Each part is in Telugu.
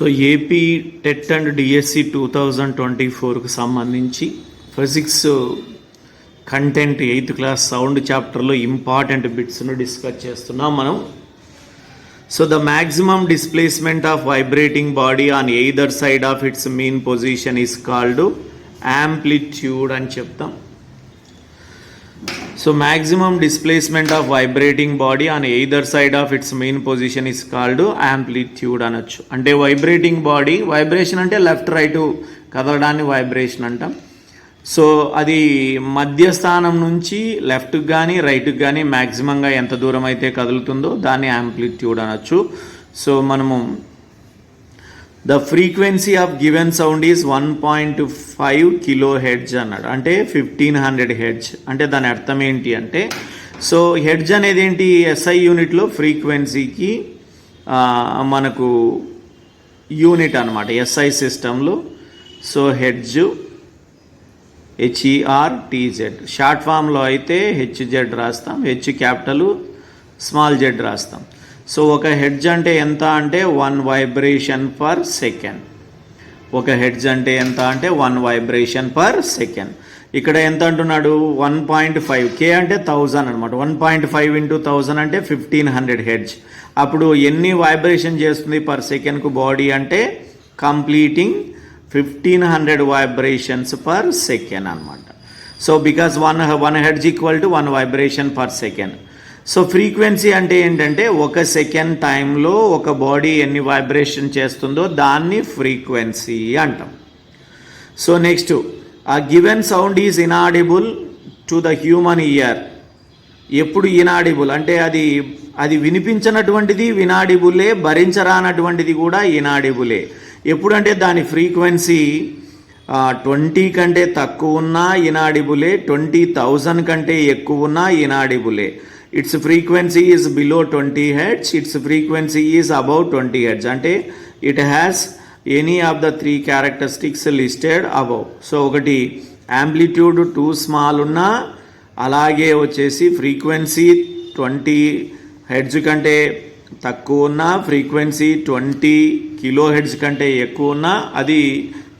So AP TET and DSC two thousand twenty ఫోర్కు సంబంధించి physics content eighth class sound చాప్టర్లో ఇంపార్టెంట్ బిట్స్ను డిస్కస్ చేస్తున్నాం మనం. So the maximum displacement of vibrating body on either side of its mean position is called amplitude అని చెప్తాం. So maximum displacement of vibrating body and either side of its mean position is called amplitude అనొచ్చు. అంటే వైబ్రేటింగ్ బాడీ వైబ్రేషన్ అంటే లెఫ్ట్ రైట్ కదలడాన్ని వైబ్రేషన్ అంటాం. సో అది మధ్యస్థానం నుంచి లెఫ్ట్కి కానీ రైట్కి కానీ మ్యాక్సిమంగా ఎంత దూరం అయితే కదులుతుందో దాన్ని యాంప్లిట్యూడ్ అనొచ్చు. సో మనము the frequency of given sound is one point five kilohertz అన్నాడు. అంటే ఫిఫ్టీన్ హండ్రెడ్ హెడ్జ్ అంటే దాని అర్థం ఏంటి అంటే సో హెడ్జ్ అనేది ఏంటి? ఎస్ఐ యూనిట్లో ఫ్రీక్వెన్సీకి మనకు యూనిట్ అనమాట ఎస్ఐ సిస్టంలో so hertz H E R T Z short ఫామ్లో అయితే హెచ్జెడ్ రాస్తాం. హెచ్ క్యాపిటల్ స్మాల్ జెడ్ రాస్తాం. సో ఒక హెడ్జ్ అంటే ఎంత అంటే వన్ వైబ్రేషన్ పర్ సెకండ్. ఒక హెడ్జ్ అంటే ఎంత అంటే వన్ వైబ్రేషన్ పర్ సెకండ్. ఇక్కడ ఎంత అంటున్నాడు? One point five. కే అంటే థౌజండ్ అనమాట one point five into thousand అంటే ఫిఫ్టీన్ హండ్రెడ్ హెడ్జ్. అప్పుడు ఎన్ని వైబ్రేషన్ చేస్తుంది పర్ సెకండ్కు బాడీ అంటే completing fifteen hundred vibrations per second అనమాట so because one one hertz equal to one vibration per second. So frequency అంటే ఏంటంటే ఒక సెకండ్ టైంలో ఒక బాడీ ఎన్ని వైబ్రేషన్ చేస్తుందో దాన్ని ఫ్రీక్వెన్సీ అంటాం. సో నెక్స్ట్ ఆ given sound is inaudible to the human ear ఎప్పుడు ఇనాడిబుల్ అంటే అది అది వినిపించినటువంటిది వినాడిబులే భరించరానటువంటిది కూడా ఇనాడిబులే ఎప్పుడంటే దాని ఫ్రీక్వెన్సీ ట్వంటీ కంటే తక్కువ ఉన్నా ఇనాడిబులే ట్వంటీ థౌజండ్ కంటే ఎక్కువ ఉన్నా ఇనాడిబులే its frequency is below twenty hertz its frequency is above twenty hertz అంటే it has any of the three characteristics listed above so ఒకటి యాంప్లిట్యూడ్ టూ స్మాల్ ఉన్నా అలాగే వచ్చేసి ఫ్రీక్వెన్సీ ట్వంటీ హెడ్జ్ కంటే తక్కువ ఉన్నా ఫ్రీక్వెన్సీ ట్వంటీ కిలో హెడ్జ్ కంటే ఎక్కువ ఉన్నా అది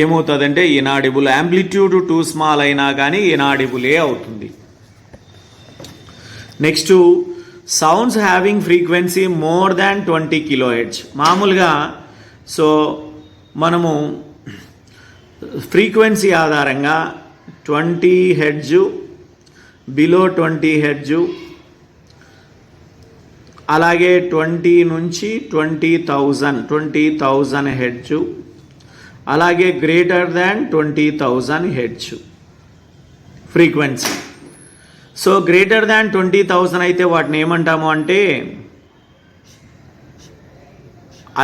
ఏమవుతుందంటే ఇనాడిబుల్ యాంప్లిట్యూడ్ టూ స్మాల్ అయినా కానీ ఇనాడిబులే అవుతుంది. Next sounds having frequency more than twenty kilohertz మామూలుగా సో మనము ఫ్రీక్వెన్సీ ఆధారంగా twenty hertz below twenty hertz అలాగే ట్వంటీ నుంచి twenty thousand twenty thousand hertz అలాగే greater than twenty thousand hertz frequency so greater than twenty thousand అయితే వాటిని ఏమంటాము అంటే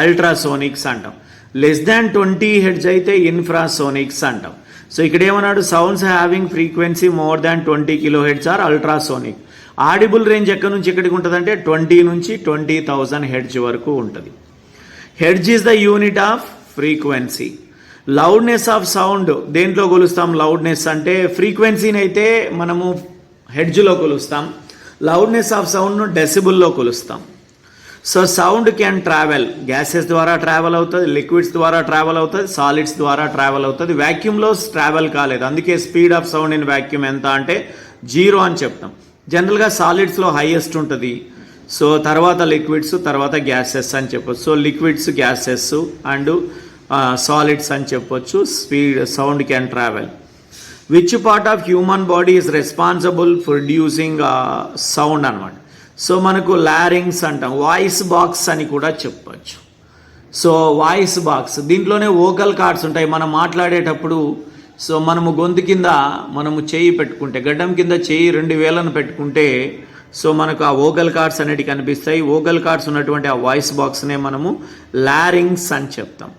అల్ట్రాసోనిక్స్ అంటాం. లెస్ దాన్ ట్వంటీ హెడ్జ్ అయితే ఇన్ఫ్రాసోనిక్స్ అంటాం. సో ఇక్కడ ఏమన్నాడు? Sounds having frequency more than twenty kilohertz are ultrasonic. Audible range ఎక్కడి నుంచి ఎక్కడికి ఉంటుందంటే ట్వంటీ నుంచి ట్వంటీ థౌజండ్ హెడ్జ్ వరకు ఉంటుంది. Hertz is the unit of frequency. Loudness of sound. దేంట్లో కొలుస్తాం? లౌడ్నెస్ అంటే ఫ్రీక్వెన్సీని అయితే మనము హెడ్జ్లో కొలుస్తాం. లౌడ్నెస్ ఆఫ్ సౌండ్ను డెసిబుల్లో కొలుస్తాం. So sound can travel. Gases ద్వారా ట్రావెల్ అవుతుంది లిక్విడ్స్ ద్వారా ట్రావెల్ అవుతుంది సాలిడ్స్ ద్వారా ట్రావెల్ అవుతుంది. వ్యాక్యూమ్లో ట్రావెల్ కాలేదు. అందుకే speed of sound in vacuum ఎంత అంటే జీరో అని చెప్తాం. జనరల్గా సాలిడ్స్లో హైయెస్ట్ ఉంటుంది. సో తర్వాత లిక్విడ్స్ తర్వాత గ్యాసెస్ అని చెప్పొచ్చు. So liquids gases and solids అని చెప్పొచ్చు. Speed sound can travel. Which part of human body is responsible producing sound అనమాట సో మనకు లారింగ్స్ అంటాం. వాయిస్ బాక్స్ అని కూడా చెప్పచ్చు. సో వాయిస్ బాక్స్ దీంట్లోనే ఓకల్ కార్డ్స్ ఉంటాయి. మనం మాట్లాడేటప్పుడు సో మనము గొంతు కింద మనము చేయి పెట్టుకుంటే గడ్డం కింద చేయి రెండు వేలను పెట్టుకుంటే సో మనకు ఆ ఓకల్ కార్డ్స్ అనేవి కనిపిస్తాయి. ఓకల్ కార్డ్స్ ఉన్నటువంటి ఆ వాయిస్ బాక్స్నే మనము లారింగ్స్ అని చెప్తాం.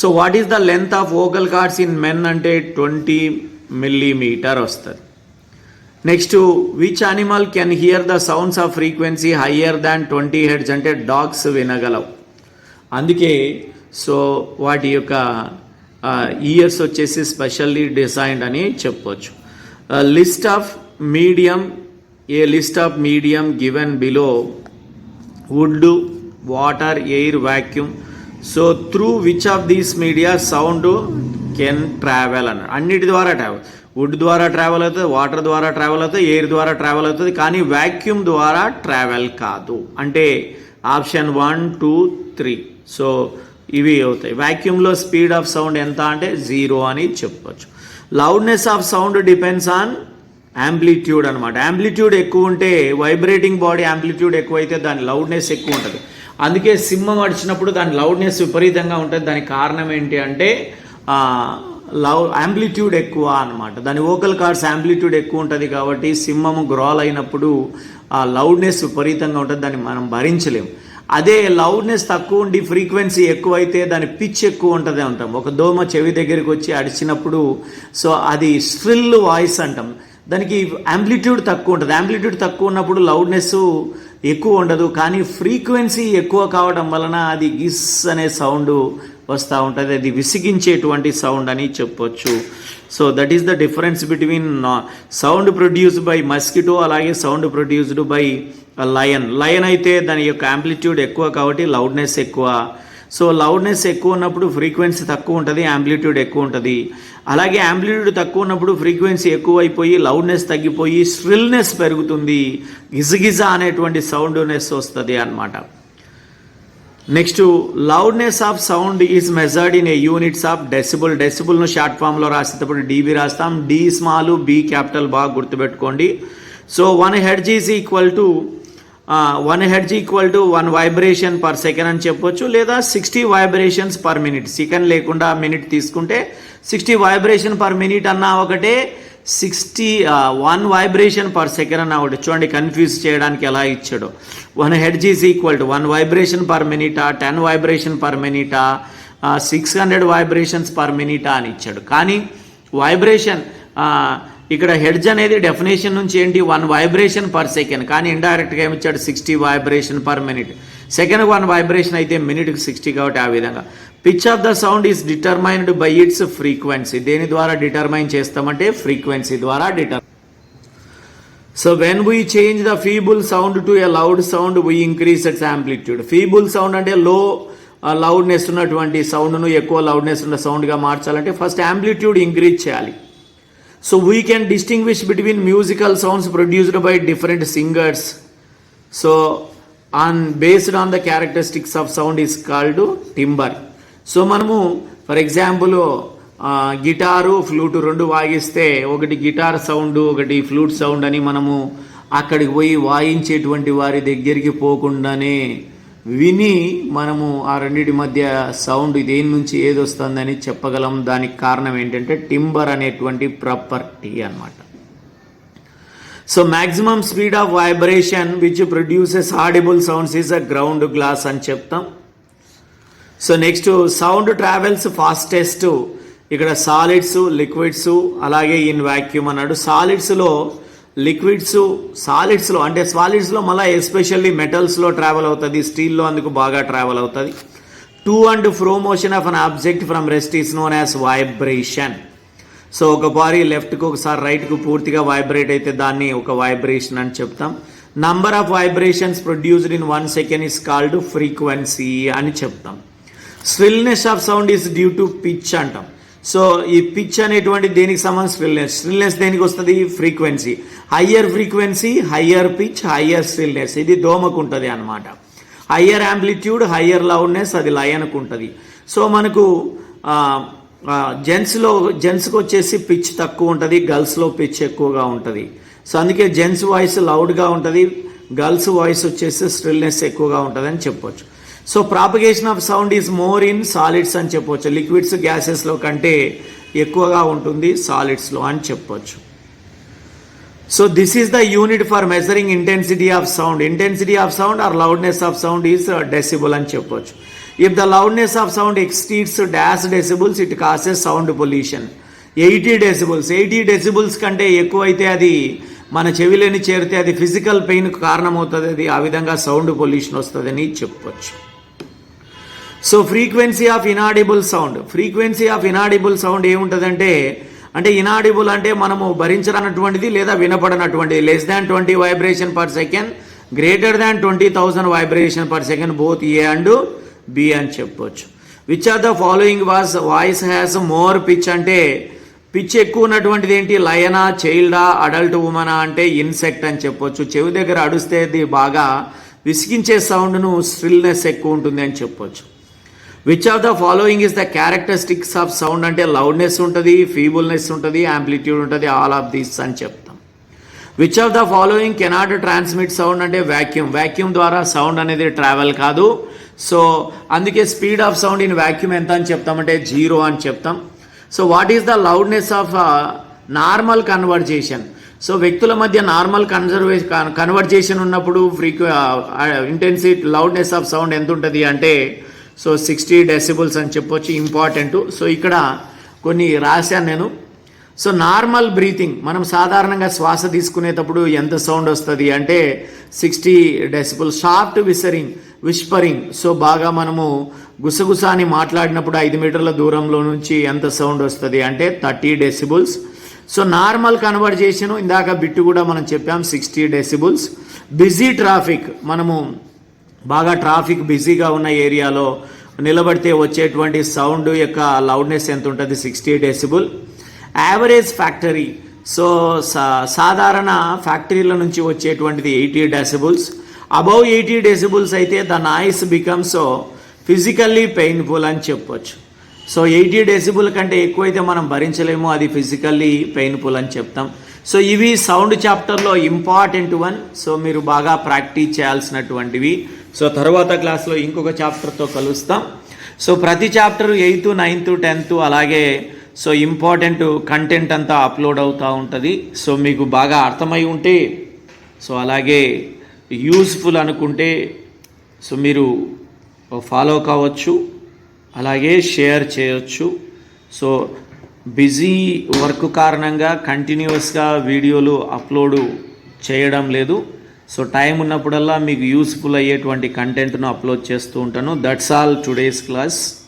So what is the length of vocal cords in men అంటే ట్వంటీ మిల్లీమీటర్ వస్తుంది. Next which animal can hear the sounds of frequency higher than twenty hertz అంటే డాగ్స్ వినగలవు. అందుకే సో వాటి యొక్క ఇయర్స్ వచ్చేసి స్పెషల్లీ డిజైన్డ్ అని చెప్పవచ్చు list of medium a list of medium given below wood water air vacuum so through which of these media sound can travel అన్నాడు. అన్నిటి ద్వారా ట్రావెల్. వుడ్ ద్వారా ట్రావెల్ అవుతుంది వాటర్ ద్వారా ట్రావెల్ అవుతుంది ఎయిర్ ద్వారా ట్రావెల్ అవుతుంది కానీ వాక్యూమ్ ద్వారా ట్రావెల్ కాదు. అంటే option one two three. So ఇవి అవుతాయి. వాక్యూమ్లో స్పీడ్ ఆఫ్ సౌండ్ ఎంత అంటే జీరో అని చెప్పొచ్చు. Loudness of sound depends on amplitude అనమాట యాంప్లిట్యూడ్ ఎక్కువ ఉంటే వైబ్రేటింగ్ బాడీ యాంప్లిట్యూడ్ ఎక్కువ అయితే దాని లౌడ్నెస్ ఎక్కువ ఉంటుంది. అందుకే సింహం అడిచినప్పుడు దాని లౌడ్నెస్ విపరీతంగా ఉంటుంది. దానికి కారణం ఏంటి అంటే లవ్ యాంప్లిట్యూడ్ ఎక్కువ అనమాట దాని వోకల్ కార్డ్స్ యాంప్లిట్యూడ్ ఎక్కువ ఉంటుంది కాబట్టి సింహము గ్రోల్ అయినప్పుడు ఆ లౌడ్నెస్ విపరీతంగా ఉంటుంది దాన్ని మనం భరించలేము అదే లౌడ్నెస్ తక్కువ ఉండి ఫ్రీక్వెన్సీ ఎక్కువ అయితే దాని పిచ్ ఎక్కువ ఉంటుంది అంటాం. ఒక దోమ చెవి దగ్గరికి వచ్చి అడిచినప్పుడు సో అది స్ట్రిల్ వాయిస్ అంటాం. దానికి యాంప్లిట్యూడ్ తక్కువ ఉంటుంది. యాంప్లిట్యూడ్ తక్కువ ఉన్నప్పుడు లౌడ్నెస్ ఎక్కువ ఉండదు కానీ ఫ్రీక్వెన్సీ ఎక్కువ కావడం వలన అది గిస్ అనే సౌండ్ వస్తూ ఉంటుంది. అది విసిగించేటువంటి సౌండ్ అని చెప్పొచ్చు. So that is the difference between sound produced by mosquito అలాగే sound produced by lion lion అయితే దాని యొక్క యాంప్లిట్యూడ్ ఎక్కువ కాబట్టి లౌడ్నెస్ ఎక్కువ. సో లౌడ్నెస్ ఎక్కువ ఉన్నప్పుడు ఫ్రీక్వెన్సీ తక్కువ ఉంటుంది యాంప్లిట్యూడ్ ఎక్కువ ఉంటుంది. అలాగే యాంప్లిట్యూడ్ తక్కువ ఉన్నప్పుడు ఫ్రీక్వెన్సీ ఎక్కువ అయిపోయి లౌడ్నెస్ తగ్గిపోయి స్ట్రిల్నెస్ పెరుగుతుంది. గిజగిజ అనేటువంటి సౌండ్నెస్ వస్తుంది అనమాట next loudness of sound is measured in a units of decibel డెసిబుల్ను short ఫామ్లో రాసేటప్పుడు డీబీ రాస్తాం. డి స్మాల్ బి క్యాపిటల్ బాగా గుర్తుపెట్టుకోండి. So one hertz is equal to one hertz equal to one vibration per second అని చెప్పొచ్చు. లేదా sixty vibrations per minute second లేకుండా మినిట్ తీసుకుంటే సిక్స్టీ వైబ్రేషన్ పర్ మినిట్ అన్నా ఒకటే. Sixty one vibration per second అని ఒకటి. చూడండి కన్ఫ్యూజ్ చేయడానికి ఎలా ఇచ్చాడు. One hertz is equal to one vibration per మినిటా ten vibration per మినిటా సిక్స్ హండ్రెడ్ వైబ్రేషన్స్ పర్ మినిటా అని ఇచ్చాడు. కానీ వైబ్రేషన్ ఇక్కడ హెడ్జ్ అనేది డెఫినేషన్ నుంచి ఏంటి? వన్ వైబ్రేషన్ పర్ సెకండ్ కానీ ఇండైరెక్ట్గా ఏమిచ్చాడు sixty vibration per minute second one vibration అయితే మినిట్కి సిక్స్టీ కాబట్టి ఆ విధంగా. Pitch of the sound is determined by its frequency దేని ద్వారా డిటర్మైన్ చేస్తామంటే ఫ్రీక్వెన్సీ ద్వారా deter so when we change the feeble sound to a loud sound we increase its amplitude feeble sound అంటే లో లౌడ్నెస్ ఉన్నటువంటి సౌండ్ను ఎక్కువ లౌడ్నెస్ ఉన్న సౌండ్గా మార్చాలంటే ఫస్ట్ యాంప్లిట్యూడ్ ఇంక్రీజ్ చేయాలి. So we can distinguish between musical sounds produced by different singers so on based on the characteristics of sound is called timbre so మనము ఫర్ ఎగ్జాంపుల్ గిటారు ఫ్లూట్ రెండు వాయిస్తే ఒకటి గిటార్ సౌండ్ ఒకటి ఫ్లూట్ సౌండ్ అని మనము అక్కడికి పోయి వాయించేటువంటి వారి దగ్గరికి పోకుండానే విని మనము ఆ రెండింటి మధ్య సౌండ్ దేని నుంచి ఏది వస్తుందని చెప్పగలం. దానికి కారణం ఏంటంటే టింబర్ అనేటువంటి ప్రాపర్టీ అనమాట so maximum speed of vibration which produces audible sounds is a ground glass అని చెప్తాం. So next sound travels fastest ఇక్కడ సాలిడ్స్ లిక్విడ్స్ అలాగే ఇన్ వాక్యూమ్ అన్నాడు. సాలిడ్స్లో లిక్విడ్స్ సాలిడ్స్లో అంటే సాలిడ్స్లో మళ్ళీ ఎస్పెషల్లీ మెటల్స్లో ట్రావెల్ అవుతుంది స్టీల్లో అందుకు బాగా ట్రావెల్ అవుతుంది. To and fro motion of an object from rest is known as vibration so ఒకసారి లెఫ్ట్కి ఒకసారి రైట్కు పూర్తిగా వైబ్రేట్ అయితే దాన్ని ఒక వైబ్రేషన్ అని చెప్తాం. Number of vibrations produced in one second is called frequency అని చెప్తాం. Shrillness of sound is due to pitch అంటాం. సో ఈ పిచ్ అనేటువంటి దేనికి సంబంధించి స్ట్రిల్నెస్ స్ట్రిల్నెస్ దేనికి వస్తుంది? Frequency higher frequency higher pitch higher shrillness ఇది దోమకు ఉంటుంది అనమాట హయ్యర్ యాంప్లిట్యూడ్ హయ్యర్ లౌడ్నెస్ అది లయన్కు ఉంటుంది. సో మనకు జెంట్స్లో జెంట్స్కి వచ్చేసి పిచ్ తక్కువ ఉంటుంది గర్ల్స్లో పిచ్ ఎక్కువగా ఉంటుంది. సో అందుకే జెంట్స్ వాయిస్ లౌడ్గా ఉంటుంది గర్ల్స్ వాయిస్ వచ్చేసి స్ట్రిల్నెస్ ఎక్కువగా ఉంటుంది అని చెప్పొచ్చు. So propagation of sound is more in solids అని చెప్పొచ్చు. లిక్విడ్స్ గ్యాసెస్లో కంటే ఎక్కువగా ఉంటుంది సాలిడ్స్లో అని చెప్పొచ్చు. So this is the unit for measuring intensity of sound intensity of sound or loudness of sound is decibel అని చెప్పొచ్చు. If the loudness of sound exceeds dash decibels it causes sound pollution eighty decibels eighty decibels కంటే ఎక్కువ అయితే అది మన చెవిలోని చేరితే అది ఫిజికల్ పెయిన్కు కారణమవుతుంది. అది ఆ విధంగా సౌండ్ పొల్యూషన్ వస్తుందని చెప్పవచ్చు so frequency of inaudible sound frequency of inaudible sound ఏముంటుందంటే అంటే ఇనాడిబుల్ అంటే మనము భరించనటువంటిది లేదా వినపడనటువంటిది. Less than twenty vibration per second greater than twenty thousand vibration per second both A and B అని చెప్పొచ్చు. Which are the following was voice has more pitch అంటే పిచ్ ఎక్కువ ఉన్నటువంటిది ఏంటి? లయనా చైల్డా అడల్ట్ ఉమనా అంటే ఇన్సెక్ట్ అని చెప్పొచ్చు. చెవి దగ్గర అడుస్తేది బాగా విసిగించే సౌండ్ను స్ట్రిల్నెస్ ఎక్కువ ఉంటుంది అని చెప్పొచ్చు. Which of the following is the characteristics of sound అంటే లౌడ్నెస్ ఉంటుంది ఫీబుల్నెస్ ఉంటుంది యాంప్లిట్యూడ్ ఉంటుంది ఆల్ ఆఫ్ దీస్ అని చెప్తాం. Which of the following cannot transmit sound అంటే వ్యాక్యూమ్ వ్యాక్యూమ్ ద్వారా సౌండ్ అనేది ట్రావెల్ కాదు. సో అందుకే speed of sound in vacuum ఎంత అని చెప్తామంటే జీరో అని చెప్తాం. So what is the loudness of normal conversation so వ్యక్తుల మధ్య నార్మల్ కన్జర్వేషన్ కన్వర్జేషన్ ఉన్నప్పుడు ఫ్రీక్వ ఇంటెన్సిటీ లౌడ్నెస్ ఆఫ్ సౌండ్ ఎంత ఉంటుంది అంటే సో సిక్స్టీ డెసిబుల్స్ అని చెప్పొచ్చు ఇంపార్టెంట్ సో ఇక్కడ కొన్ని రాశాను నేను. సో నార్మల్ బ్రీతింగ్ మనం సాధారణంగా శ్వాస తీసుకునేటప్పుడు ఎంత సౌండ్ వస్తుంది అంటే sixty decibel soft whispering whispering so బాగా మనము గుసగుస అని మాట్లాడినప్పుడు ఐదు మీటర్ల దూరంలో నుంచి ఎంత సౌండ్ వస్తుంది అంటే thirty decibels. So normal conversation ఇందాక బిట్టు కూడా మనం చెప్పాం సిక్స్టీ డెసిబుల్స్. బిజీ ట్రాఫిక్ మనము బాగా ట్రాఫిక్ బిజీగా ఉన్న ఏరియాలో నిలబడితే వచ్చేటువంటి సౌండ్ యొక్క లౌడ్నెస్ ఎంత ఉంటుంది? Sixty decibel. Average factory so సా- సాధారణ ఫ్యాక్టరీల నుంచి వచ్చేటువంటిది eighty decibels. Above eighty decibels అయితే the noise becomes physically painful అని చెప్పొచ్చు. సో ఎయిటీ డెసిబుల్ కంటే ఎక్కువైతే మనం భరించలేము అది ఫిజికల్లీ పెయిన్ఫుల్ అని చెప్తాం. సో ఇవి సౌండ్ చాప్టర్లో ఇంపార్టెంట్ వన్ సో మీరు బాగా ప్రాక్టీస్ చేయాల్సినటువంటివి. సో తర్వాత క్లాస్లో ఇంకొక చాప్టర్తో కలుస్తాం. సో ప్రతి చాప్టర్ ఎయిత్ నైన్త్ టెన్త్ అలాగే సో ఇంపార్టెంట్ కంటెంట్ అంతా అప్లోడ్ అవుతూ ఉంటుంది. సో మీకు బాగా అర్థమై ఉంటే సో అలాగే యూస్ఫుల్ అనుకుంటే సో మీరు ఫాలో కావచ్చు అలాగే షేర్ చేయొచ్చు. సో బిజీ వర్క్ కారణంగా కంటిన్యూస్గా వీడియోలు అప్లోడ్ చేయడం లేదు. సో టైం ఉన్నప్పుడల్లా మీకు యూస్ఫుల్ అయ్యేటువంటి కంటెంట్ను అప్లోడ్ చేస్తూ ఉంటాను. That's all today's class